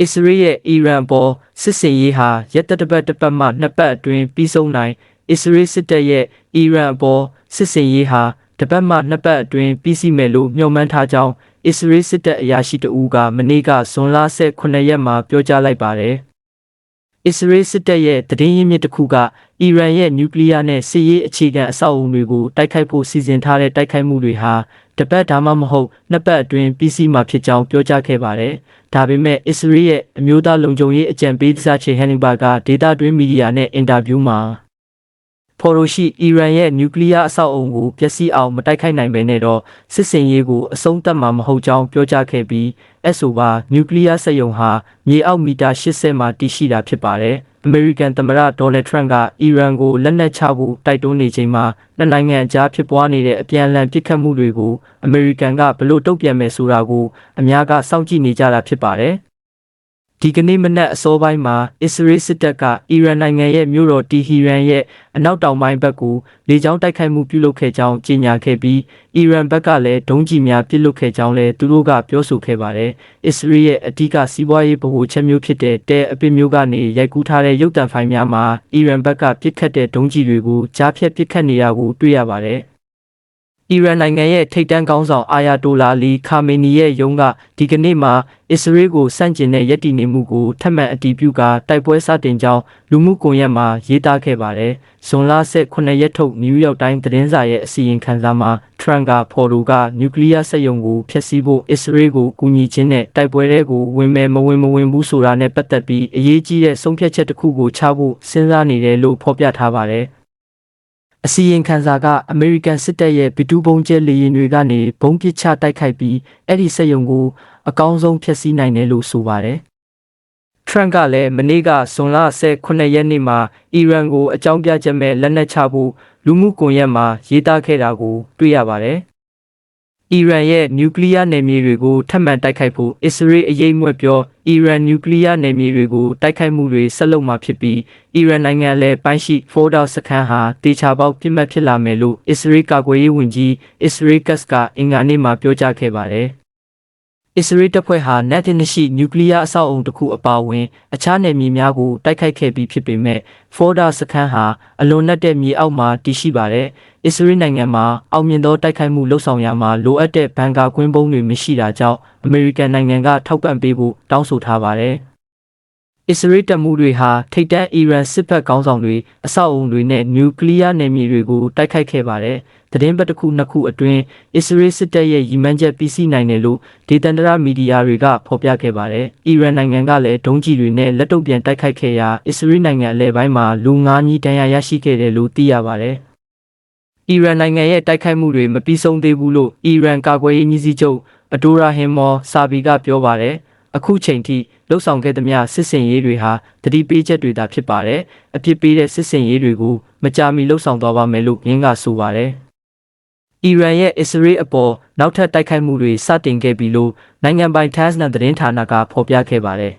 အစ္စရေးရဲ့အီရန်ပေါ်စစ်စင်ရေးဟာရက်သက်တစ်ပတ်တစ်ပတ်မှနှစ်ပတ်အတွင်းပြီးဆုံးနိုင်အစ္စရေးစစ်တပ်ရဲ့အီရန်ပေါ်စစ်စင်ရေးဟာတစ်ပတ်မှနှစ်ပတ်အတွင်းပြီးစီးမယ်လို့မျှော်မှန်းထားကြောင်းအစ္စရေးစစ်တပ်အရာရှိတအူးကမနေ့ကဇွန်လ18ရက်မှာပြောကြားလိုက်ပါတယ်။ အစ္စရေးစစ်တပ်ရဲ့သတင်းရင်းမြစ်တစ်ခုကအီရန်ရဲ့နျူကလ িয়ার နဲ့စစ်ရေးအခြေခံအဆောက်အအုံတွေကိုတိုက်ခိုက်ဖို့စီစဉ်ထားတဲ့တိုက်ခိုက်မှုတွေဟာတပတ်ဒါမှမဟုတ်နှစ်ပတ်အတွင်းပြီးစီးမှာဖြစ်ကြောင်းပြောကြားခဲ့ပါတယ်။ဒါပေမဲ့အစ္စရေးရဲ့အမျိုးသားလုံခြုံရေးအကြံပေးသစားချေဟန်နီဘာကဒေတာတွင်းမီဒီယာနဲ့အင်တာဗျူးမှာ ဖော်ရိုရှိအီရန်ရဲ့နျူကလ িয়ার အဆောက်အုံကိုပျက်စီးအောင်မတိုက်ခိုက်နိုင်ဘဲနဲ့တော့စစ်စင်ရေးကိုအဆုံးသတ်မှာမဟုတ်ကြောင်းပြောကြားခဲ့ပြီးအဆိုပါနျူကလ িয়ার စက်ရုံဟာမြေအောက်မီတာ80မှာတည်ရှိတာဖြစ်ပါတယ်။အမေရိကန်သမ္မတဒေါ်နယ်ထရန့်ကအီရန်ကိုလက်နက်ချဖို့တိုက်တွန်းနေချိန်မှာနှစ်နိုင်ငံအကြားဖြစ်ပွားနေတဲ့အပြန်အလှန်ပစ်ခတ်မှုတွေကိုအမေရိကန်ကဘလို့တုံ့ပြန်မယ်ဆိုတာကိုအများကစောင့်ကြည့်နေကြတာဖြစ်ပါတယ်။ ဒီကနေ့မနက်အစောပိုင်းမှာအစ္စရေးစစ်တပ်ကအီရန်နိုင်ငံရဲ့မြို့တော်တီဟီရန်ရဲ့အနောက်တောင်ပိုင်းဘက်ကိုလေကြောင်းတိုက်ခိုက်မှုပြုလုပ်ခဲ့ကြောင်းကြေညာခဲ့ပြီးအီရန်ဘက်ကလည်းဒုံးကျည်များပစ်လွတ်ခဲ့ကြောင်းလည်းသူတို့ကပြောဆိုခဲ့ပါတယ်။အစ္စရေးရဲ့အဓိကစီးပွားရေးဗဟိုချက်မျိုးဖြစ်တဲ့တဲအပစ်မျိုးကနေရိုက်ကူးထားတဲ့ရုပ်တံဖိုင်များမှာအီရန်ဘက်ကပစ်ခတ်တဲ့ဒုံးကျည်တွေကိုကြားဖြတ်ပစ်ခတ်နေတာကိုတွေ့ရပါတယ်။ အီရန်နိုင်ငံရဲ့ထိပ်တန်းခေါင်းဆောင်အာယာတိုလာလီခါမေနီရဲ့ရုံးကဒီကနေ့မှာအစ္စရေးကိုစန့်ကျင်တဲ့ယက်တီနေမှုကိုထပ်မံအတည်ပြုကာတိုက်ပွဲစတင်ကြောင်းလူမှုကွန်ရက်မှာရေးသားခဲ့ပါတယ်။ဇွန်လ18ရက်ထုတ်နယူးယောက်တိုင်းသတင်းစာရဲ့အစီရင်ခံစာမှာထရန့်ကဖော်လိုကနျူကလ িয়ার စက်ရုံကိုဖျက်ဆီးဖို့အစ္စရေးကိုကူညီခြင်းနဲ့တိုက်ပွဲတွေကိုဝင်မယ်မဝင်မဝင်ဘူးဆိုတာနဲ့ပတ်သက်ပြီးအရေးကြီးတဲ့ဆုံးဖြတ်ချက်တစ်ခုကိုချဖို့စဉ်းစားနေတယ်လို့ဖော်ပြထားပါတယ်။ အစီရင်ခံစာကအမေရိကန်စစ်တပ်ရဲ့ဗီတူဘုံကျဲလေယာဉ်တွေကနေဘုံပစ်ချတိုက်ခိုက်ပြီးအဲ့ဒီစက်ရုံကိုအကောင်းဆုံးဖျက်ဆီးနိုင်တယ်လို့ဆိုပါတယ်။ထရန့်ကလည်းမနေ့ကဇွန်လ18ရက်နေ့မှာအီရန်ကိုအကြောင်းပြချက်မဲ့လက်နက်ချဖို့လူမှုကွန်ရက်မှာရေးသားခဲ့တာကိုတွေ့ရပါတယ်။ အီရန်ရဲ့နျူကလ িয়ার နယ်မြေတွေကိုထပ်မံတိုက်ခိုက်ဖို့အစ္စရေးအရေးမွက်ပြောအီရန်နျူကလ িয়ার နယ်မြေတွေကိုတိုက်ခိုက်မှုတွေဆက်လုပ်မှာဖြစ်ပြီးအီရန်နိုင်ငံလည်းပိုင်းရှိဖိုးဒေါစခန်းဟာတေချာပေါက်ပြစ်မှတ်ဖြစ်လာမယ်လို့အစ္စရေးကာကွယ်ရေးဝန်ကြီးအစ္စရေးကတ်ကအင်္ဂါနေ့မှာပြောကြားခဲ့ပါတယ်။ အစ္စရေးတပ်ဖွဲ့ဟာနက်တင်ရှိနျူကလ িয়ার အဆောက်အုံတစ်ခုအပါအဝင် အခြားနယ်မြေများကိုတိုက်ခိုက်ခဲ့ပြီးဖြစ်ပေမဲ့ဖော်ဒါစခန်းဟာအလွန်နက်တဲ့မြေအောက်မှာတည်ရှိပါတယ်။အစ္စရေးနိုင်ငံမှာအောင်မြင်သောတိုက်ခိုက်မှုလှုပ်ဆောင်ရမှာလိုအပ်တဲ့ဘန်ကာကွင်းပုံးတွေမရှိတာကြောင့်အမေရိကန်နိုင်ငံကထောက်ပံ့ပေးဖို့တောင်းဆိုထားပါတယ်။ အစ္စရေးတပ်မှုတွေဟာထိပ်တန်းအီရန်စစ်ဘက်ခေါင်းဆောင်တွေအဆောက်အုံတွေနဲ့နျူကလ িয়ার နယ်မြေတွေကိုတိုက်ခိုက်ခဲ့ပါတယ်။သတင်းပတ်တစ်ခုနှစ်ခုအတွင်းအစ္စရေးစစ်တပ်ရဲ့ရည်မှန်းချက်ပြီးစီးနိုင်တယ်လို့ဒေသန္တရမီဒီယာတွေကဖော်ပြခဲ့ပါတယ်။အီရန်နိုင်ငံကလည်းဒုံးကျည်တွေနဲ့လက်တုပ်ပြန်တိုက်ခိုက်ခဲ့ရာအစ္စရေးနိုင်ငံအလဲပိုင်းမှာလူ၅ညီးတန်းရရရှိခဲ့တယ်လို့သိရပါတယ်။အီရန်နိုင်ငံရဲ့တိုက်ခိုက်မှုတွေမပြီးဆုံးသေးဘူးလို့အီရန်ကာကွယ်ရေးညီစီချုပ်အဒိုရာဟင်မော်ဆာဘီကပြောပါတယ်။အခုချိန်ထိ လှုပ်ဆောင်ခဲ့သမျှစစ်စင်ရေးတွေဟာတတိပေးချက်တွေသာဖြစ်ပါတယ်အဖြစ်ပေးတဲ့စစ်စင်ရေးတွေကိုမကြာမီလှုပ်ဆောင်သွားပါမယ်လို့ရင်းကဆိုပါတယ်အီရန်ရဲ့အစ္စရေးအပေါ်နောက်ထပ်တိုက်ခိုက်မှုတွေစတင်ခဲ့ပြီလို့နိုင်ငံပိုင် TASS နဲ့သတင်းဌာနကဖော်ပြခဲ့ပါတယ်